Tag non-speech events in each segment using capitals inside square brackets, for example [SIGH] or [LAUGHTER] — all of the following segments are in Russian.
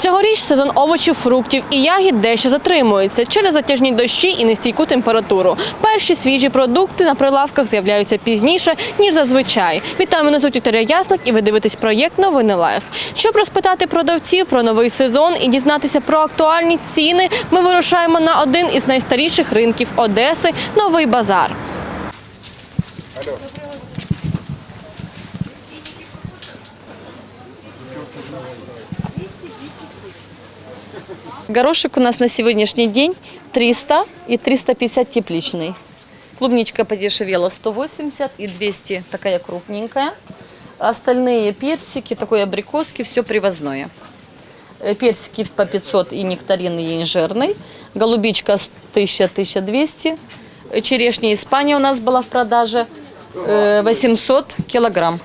Цьогоріч сезон овочів, фруктів і ягід дещо затримується через затяжні дощі і нестійку температуру. Перші свіжі продукти на прилавках з'являються пізніше, ніж зазвичай. Вітаю, мене звуть Вікторія Яслик і ви дивитесь проєкт Новини Лайф. Щоб розпитати продавців про новий сезон і дізнатися про актуальні ціни, ми вирушаємо на один із найстаріших ринків Одеси Новий базар. Горошек у нас на сегодняшний день 300 и 350 тепличный. Клубничка подешевела 180 и 200 такая крупненькая. Остальные персики, такой абрикоски, все привозное. Э, Персики по 500 и нектарин и инжирный. Голубичка 1000-1200. Э, Черешня Испания у нас была в продаже э, 800 килограмм.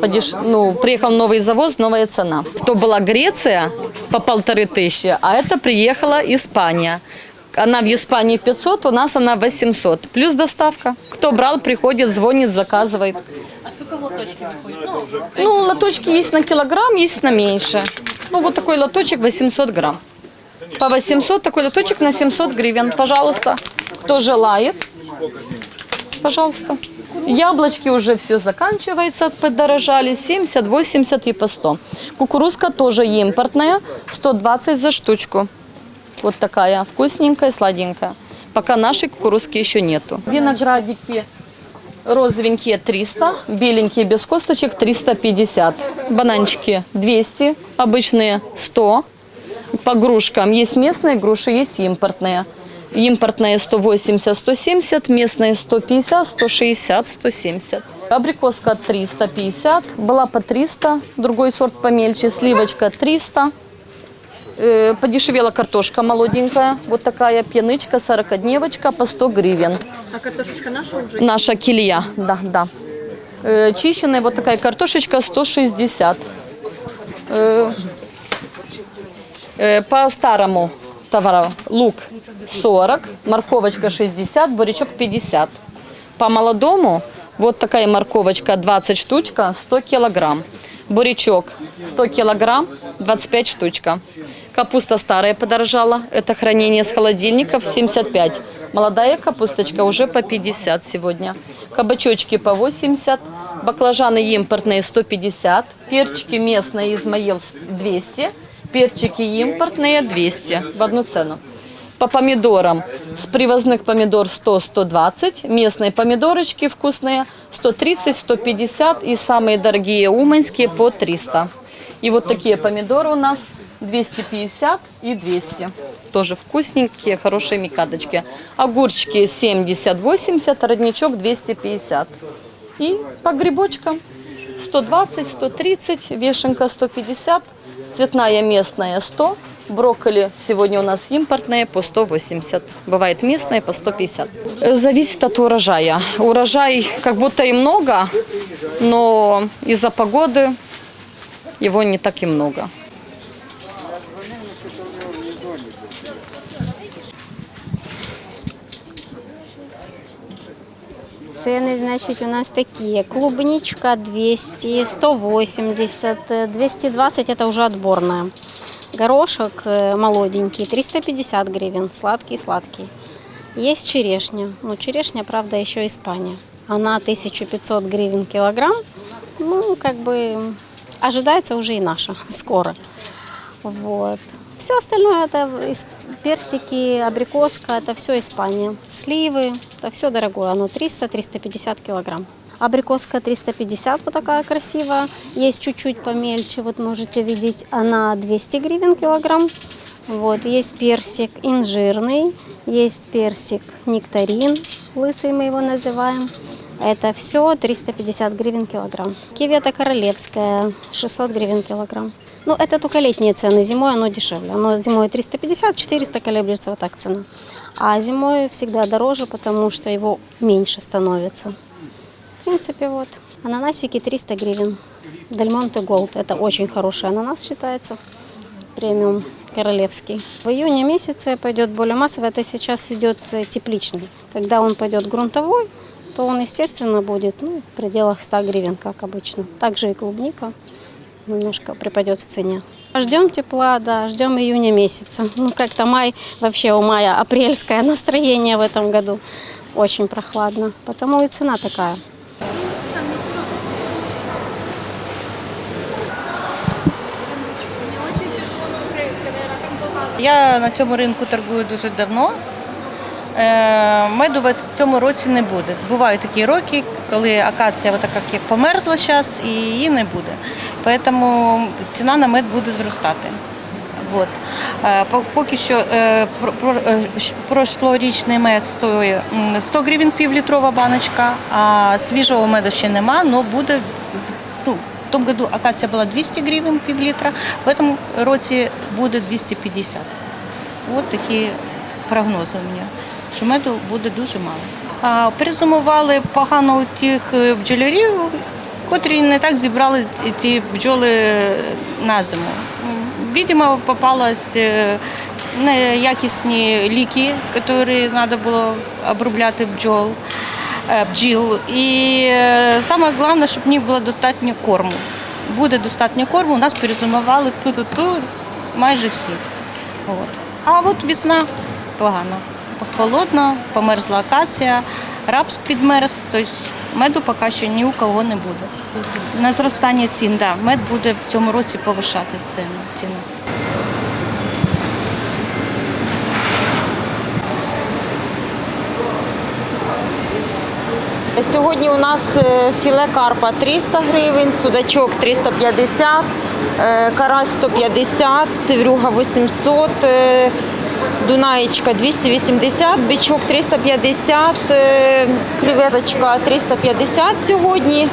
Подеш... Ну, приехал новый завоз, новая цена. То была Греция по полторы тысячи, а это приехала Испания. Она в Испании 500, у нас она 800. Плюс доставка. Кто брал, приходит, звонит, заказывает. А скільки лоточки виходять? Ну, лоточки есть на килограмм, есть на меньше. Ну, вот такой лоточек 800 грамм. По 800 такой лоточек на 700 гривен. Пожалуйста, кто желает, пожалуйста. Яблочки уже все заканчивается, подорожали, 70, 80 и по 100. Кукурузка тоже импортная, 120 за штучку. Вот такая, вкусненькая, сладенькая. Пока нашей кукурузки еще нету. Виноградики розовенькие 300, беленькие без косточек 350. Бананчики 200, обычные 100. По грушкам есть местные груши, есть импортные. Импортные 180, 170, местные 150, 160, 170. Абрикоска 350, была по 300, другой сорт помельче, сливочка 300. Э, Подешевела картошка молоденькая, вот такая пьянычка, 40-дневочка по 100 гривен. А картошечка наша вже? Наша килья, да, да. Э, Чищенная вот такая картошечка 160. Э, товару лук 40, морковочка 60, бурячок 50. По молодому вот такая морковочка 20 штучка, 100 килограмм. Бурячок 100 килограмм, 25 штучка. Капуста старая подорожала, это хранение с холодильников 75. Молодая капусточка уже по 50 сегодня. Кабачочки по 80, баклажаны импортные 150, перчики местные Измаил 200, перчики импортные 200 в одну цену. По помидорам с привозных помидор 100-120, местные помидорочки вкусные 130-150 и самые дорогие уманские по 300. И вот такие помидоры у нас 250 и 200. Тоже вкусненькие, хорошие микадочки. Огурчики 70-80, родничок 250. И по грибочкам 120, 130, вешенка 150, цветная местная 100, брокколи сегодня у нас импортные по 180, бывает местные по 150. Э, Зависит от урожая. Урожай как будто и много, но из-за погоды его не так и много. Цены, значит, у нас такие. Клубничка 200, 180, э, 220 это уже отборная. Горошек э, молоденький 350 гривен, сладкий-сладкий. Есть черешня. Ну, черешня, правда, еще Испания. Она 1500 гривен килограмм. Ну, как бы ожидается уже и наша [LAUGHS] скоро. Вот. Все остальное это персики, абрикоска, это все Испания. Сливы, это все дорогое. Оно 300-350 килограмм. Абрикоска 350, вот такая красивая. Есть чуть-чуть помельче, вот можете видеть, она 200 гривен килограмм. Вот, есть персик инжирный, есть персик нектарин, лысый мы его называем. Это все 350 гривен килограмм. Кивета королевская, 600 гривен килограмм. Ну, это только летние цены, зимой оно дешевле. Оно зимой 350-400 колеблется, вот так цена. А зимой всегда дороже, потому что его меньше становится. В принципе, вот. Ананасики 300 гривен. Дальмонте Голд. Это очень хороший ананас считается. Премиум королевский. В июне месяце пойдет более массово. Это сейчас идет э, тепличный. Когда он пойдет грунтовой, то он, естественно, будет ну, в пределах 100 гривен, как обычно. Также и клубника немножко припадет в цене. Ждем тепла, да, ждем июня месяца. Ну, как-то май, вообще у мая апрельское настроение в этом году. Очень прохладно, потому и цена такая. Я на цьому ринку торгую дуже давно. Е, Меду в цьому році не буде. Бувають такі роки, коли акація така як померзла зараз і її не буде. Тому ціна на мед буде зростати. От. Поки що е, про- про- е, прошлорічний мед стоїть 100 гривень півлітрова баночка, а свіжого меду ще нема, але буде ну, в тому году акація була 200 гривень пів літра, в цьому році буде 250. От такі прогнози у мене, що меду буде дуже мало. А, перезимували погано у тих е, бджолярів, котрі не так зібрали ці- бджоли на зиму. М, Видимо, попалось е, неякісні ліки, які треба було обробляти бджол е, бджіл. І е, саме головне, щоб в було достатньо корму. Буде достатньо корму, нас перезимували ту-ту-ту майже всі. От. А от весна погано. Холодно, померзла акація, рапс підмерз, тобто меду поки що ні у кого не буде. На зростання цін, да, мед буде в цьому році повишати ціну. Сьогодні у нас е, філе карпа 300 гривень, судачок 350, е, карась 150, севрюга 800, е, дунаєчка 280, бичок 350, е, креветочка 350 сьогодні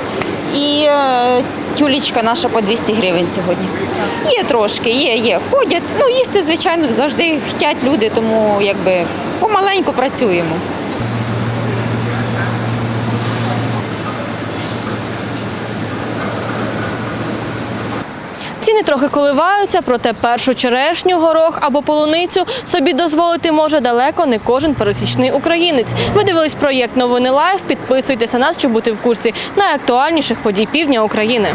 і тюлічка тюлечка наша по 200 гривень сьогодні. Є трошки, є, є. Ходять. Ну, їсти, звичайно, завжди хочуть люди, тому якби помаленьку працюємо. Ціни трохи коливаються, проте першу черешню, горох або полуницю собі дозволити може далеко не кожен пересічний українець. Ви дивились проєкт Новини Лайф. Підписуйтеся на нас, щоб бути в курсі найактуальніших подій півдня України.